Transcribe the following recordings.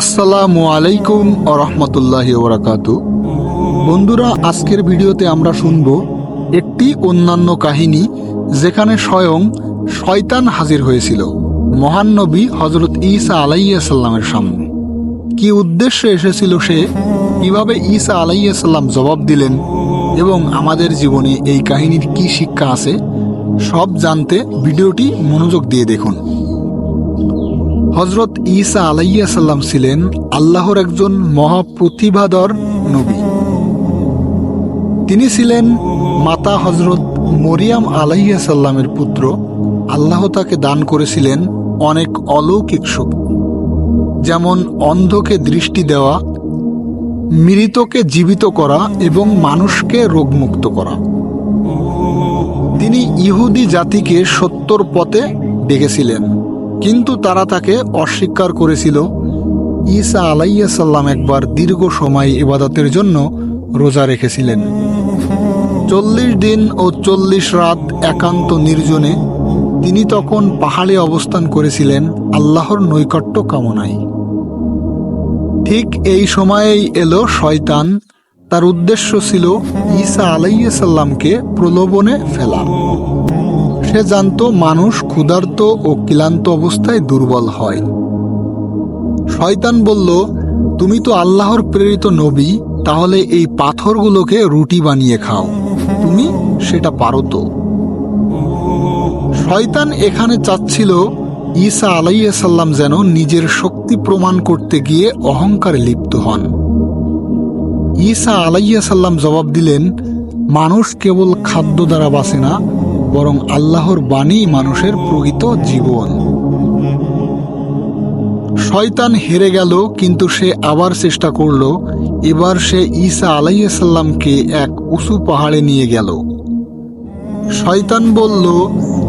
আসসালামু আলাইকুম ও রহমতুল্লাহি ওবরাকাতু বন্ধুরা, আজকের ভিডিওতে আমরা শুনব একটি অন্যান্য কাহিনী যেখানে স্বয়ং শয়তান হাজির হয়েছিল, মহান নবী হজরত ঈসা আলাইসাল্লামের সামনে। কি উদ্দেশ্যে এসেছিল সে? কীভাবে ঈসা আলাইসাল্লাম জবাব দিলেন? এবং আমাদের জীবনে এই কাহিনীর কি শিক্ষা আছে? সব জানতে ভিডিওটি মনোযোগ দিয়ে দেখুন। হজরত ইসা আলাইয়া সাল্লাম ছিলেন আল্লাহর একজন মহাপ্রতিভাধর নবী। তিনি ছিলেন মাতা হজরত মরিয়াম আলাইয়া সাল্লামের পুত্র। আল্লাহ তাকে দান করেছিলেন অনেক অলৌকিক শক্তি, যেমন অন্ধকে দৃষ্টি দেওয়া, মৃতকে জীবিত করা এবং মানুষকে রোগমুক্ত করা। তিনি ইহুদি জাতিকে সত্যর পথে ডেকেছিলেন। কিন্তু তারা তাকে অস্বীকার করেছিল। ঈসা আলাইয়া সাল্লাম একবার দীর্ঘ সময় ইবাদতের জন্য রোজা রেখেছিলেন। চল্লিশ দিন ও চল্লিশ রাত একান্ত নির্জনে তিনি তখন পাহাড়ে অবস্থান করেছিলেন আল্লাহর নৈকট্য কামনায়। ঠিক এই সময়েই এলো শয়তান। তার উদ্দেশ্য ছিল ঈসা আলাইয়া সাল্লামকে প্রলোভনে ফেলা। সে জানত মানুষ ক্ষুধার্ত ও ক্লান্ত অবস্থায় দুর্বল হয়। শয়তান বলল, তুমি তো আল্লাহর প্রেরিত নবী, তাহলে এই পাথরগুলোকে রুটি বানিয়ে খাও। তুমি সেটা পারো তো। শয়তান এখানে চাচ্ছিল ঈসা আলাইসাল্লাম যেন নিজের শক্তি প্রমাণ করতে গিয়ে অহংকারে লিপ্ত হন। ঈসা আলাইসাল্লাম জবাব দিলেন, মানুষ কেবল খাদ্য দ্বারা বাঁচে না বরং আল্লাহর বাণী মানুষের প্রকৃত জীবন। শয়তান হেরে গেল, কিন্তু সে আবার চেষ্টা করল। এবার সে ঈসা আলাইসাল্লামকে এক উঁচু পাহাড়ে নিয়ে গেল। শয়তান বলল,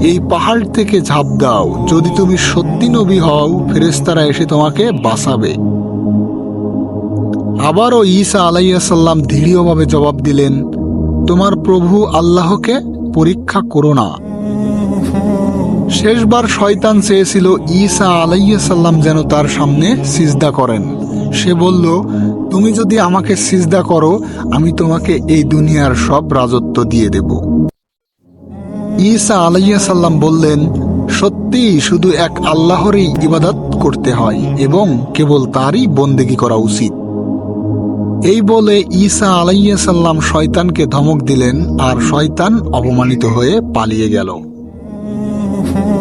এই পাহাড় থেকে ঝাঁপ দাও। যদি তুমি সত্যি নবী হও ফেরেস্তারা এসে তোমাকে বাঁচাবে। আবারও ঈসা আলাইসাল্লাম দৃঢ়ভাবে জবাব দিলেন, তোমার প্রভু আল্লাহকে পরীক্ষা করো না। শেষবার শয়তান চেয়েছিল ঈসা আলাইসাল্লাম যেন তার সামনে সিজদা করেন। সে বলল, তুমি যদি আমাকে সিজদা করো, আমি তোমাকে এই দুনিয়ার সব রাজত্ব দিয়ে দেব। ঈসা আলাইসাল্লাম বললেন, সত্যি শুধু এক আল্লাহরই ইবাদত করতে হয় এবং কেবল তারই বন্দেগি করা উচিত। এই বলে ঈসা আলাইসাল্লাম শয়তানকে ধমক দিলেন, আর শয়তান অপমানিত হয়ে পালিয়ে গেল।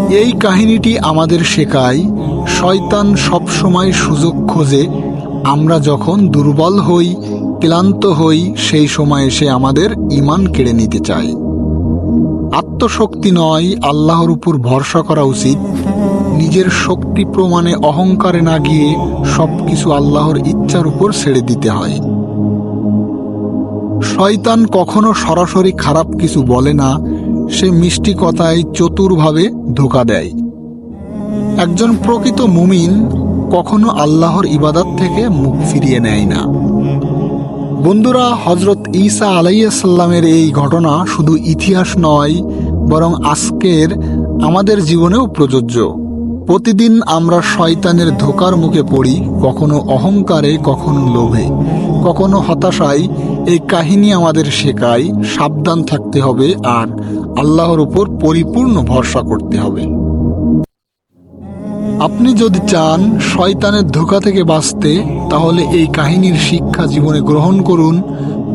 এই কাহিনীটি আমাদের শেখায়, শয়তান সবসময় সুযোগ খোঁজে, আমরা যখন দুর্বল হই, ক্লান্ত হই, সেই সময় সে আমাদের ইমান কেড়ে নিতে চায়। আত্মশক্তি নয়, আল্লাহর উপর ভরসা করা উচিত। নিজের শক্তি প্রমাণে অহংকারে না গিয়ে সবকিছু আল্লাহর ইচ্ছার উপর ছেড়ে দিতে হয়। শয়তান কখনো সরাসরি খারাপ কিছু বলে না, সে মিষ্টি কথায় চতুরভাবে ধোকা দেয়। একজন প্রকৃত মুমিন কখনো আল্লাহর ইবাদত থেকে মুখ ফিরিয়ে নেয় না। বন্ধুরা হজরত ঈসা আলাইসাল্লামের এই ঘটনা শুধু ইতিহাস নয়, বরং আজকের আমাদের জীবনেও প্রযোজ্য। প্রতিদিন আমরা শয়তানের ধোকার মুখে পড়ি, কখনো অহংকারে, কখনো লোভে। কখনো হতাশায়, এই কাহিনী আমাদের শেখায়, সাবধান থাকতে হবে আর আল্লাহর উপর পরিপূর্ণ ভরসা করতে হবে। আপনি যদি চান শয়তানের ধোকা থেকে বাঁচতে, তাহলে এই কাহিনীর শিক্ষা জীবনে গ্রহণ করুন।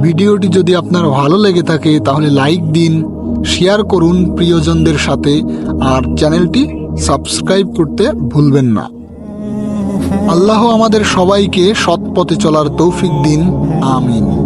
ভিডিওটি যদি আপনার ভালো লেগে থাকে, তাহলে লাইক দিন, শেয়ার করুন প্রিয়জনদের সাথে, আর চ্যানেলটি সাবস্ক্রাইব করতে ভুলবেন না। আল্লাহ আমাদের সবাইকে সৎ পথে চলার তৌফিক দিন। আমিন।